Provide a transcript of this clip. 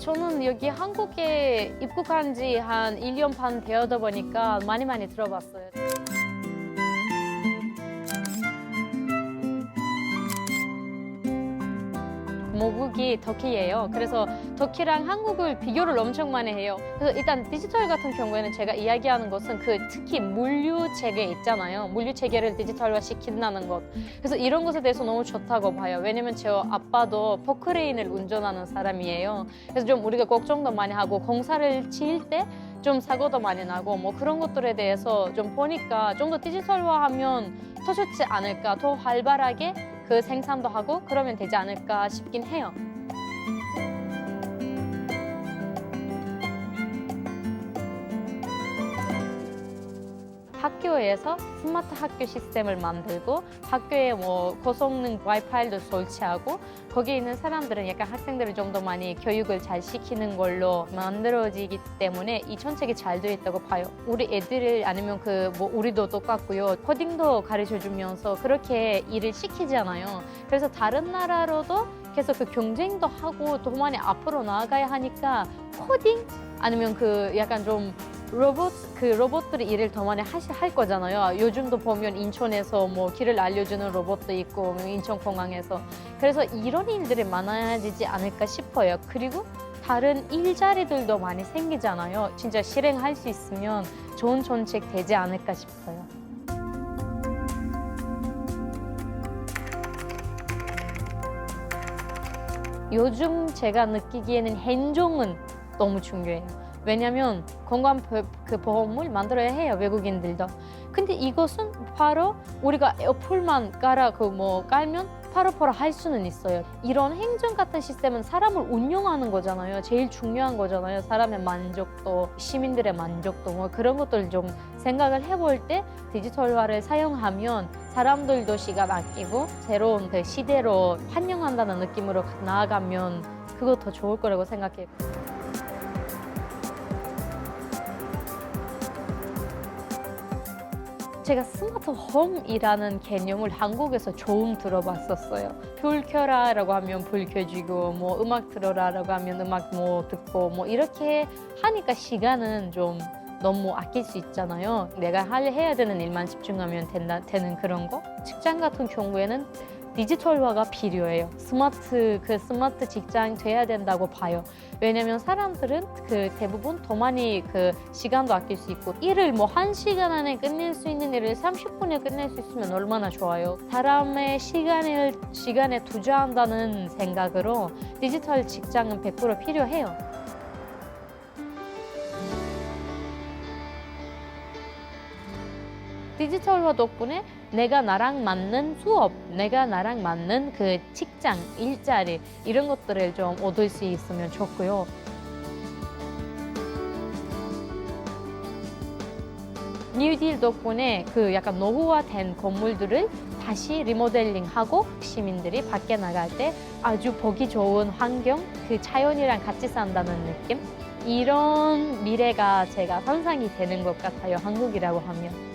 저는 여기 한국에 입국한 지 한 1년 반 되어다 보니까 많이 많이 들어봤어요. 모국이 터키예요. 그래서 터키랑 한국을 비교를 엄청 많이 해요. 그래서 일단 디지털 같은 경우에는 제가 이야기하는 것은 그 특히 물류 체계 있잖아요. 물류 체계를 디지털화 시킨다는 것. 그래서 이런 것에 대해서 너무 좋다고 봐요. 왜냐면 제 아빠도 포크레인을 운전하는 사람이에요. 그래서 좀 우리가 걱정도 많이 하고 공사를 지을 때 좀 사고도 많이 나고 뭐 그런 것들에 대해서 좀 보니까 좀 더 디지털화하면 더 좋지 않을까, 더 활발하게 그 생산도 하고 그러면 되지 않을까 싶긴 해요. 학교에서 스마트 학교 시스템을 만들고 학교에 뭐 고성능 와이파이도 설치하고 거기에 있는 사람들은 약간 학생들을 좀 더 많이 교육을 잘 시키는 걸로 만들어지기 때문에 이 정책이 잘 되어 있다고 봐요. 우리 애들을 아니면 그 뭐 우리도 똑같고요. 코딩도 가르쳐 주면서 그렇게 일을 시키잖아요. 그래서 다른 나라로도 계속 그 경쟁도 하고 더 많이 앞으로 나아가야 하니까 코딩 아니면 그 약간 좀 로봇 그 로봇들이 일을 더 많이 하시, 할 거잖아요. 요즘도 보면 인천에서 뭐 길을 알려주는 로봇도 있고 뭐 인천 공항에서 그래서 이런 일들이 많아지지 않을까 싶어요. 그리고 다른 일자리들도 많이 생기잖아요. 진짜 실행할 수 있으면 좋은 정책 되지 않을까 싶어요. 요즘 제가 느끼기에는 행정은 너무 중요해요. 왜냐하면 건강 보- 그 보험을 만들어야 해요 외국인들도. 근데 이것은 바로 우리가 어플만 깔아 그 뭐 깔면 바로바로 할 수는 있어요. 이런 행정 같은 시스템은 사람을 운영하는 거잖아요. 제일 중요한 거잖아요. 사람의 만족도, 시민들의 만족도 뭐 그런 것들 좀 생각을 해볼 때 디지털화를 사용하면 사람들도 시간 아끼고 새로운 그 시대로 환영한다는 느낌으로 나아가면 그거 더 좋을 거라고 생각해요. 제가 스마트 홈이라는 개념을 한국에서 처음 들어봤었어요. 불 켜라라고 하면 불 켜지고 뭐 음악 들어라라고 하면 음악 뭐 듣고 뭐 이렇게 하니까 시간은 좀 너무 아낄 수 있잖아요. 내가 할 해야 되는 일만 집중하면 된다 되는 그런 거. 직장 같은 경우에는 디지털화가 필요해요. 스마트 그 스마트 직장 돼야 된다고 봐요. 왜냐면 사람들은 그 대부분 더 많이 그 시간도 아낄 수 있고 일을 뭐 한 시간 안에 끝낼 수 있는 일을 30분에 끝낼 수 있으면 얼마나 좋아요. 사람의 시간을 시간에 투자한다는 생각으로 디지털 직장은 100% 필요해요. 디지털화 덕분에 내가 나랑 맞는 수업, 내가 나랑 맞는 그 직장, 일자리 이런 것들을 좀 얻을 수 있으면 좋고요. 뉴딜 덕분에 그 약간 노후화된 건물들을 다시 리모델링하고 시민들이 밖에 나갈 때 아주 보기 좋은 환경, 그 자연이랑 같이 산다는 느낌? 이런 미래가 제가 상상이 되는 것 같아요. 한국이라고 하면.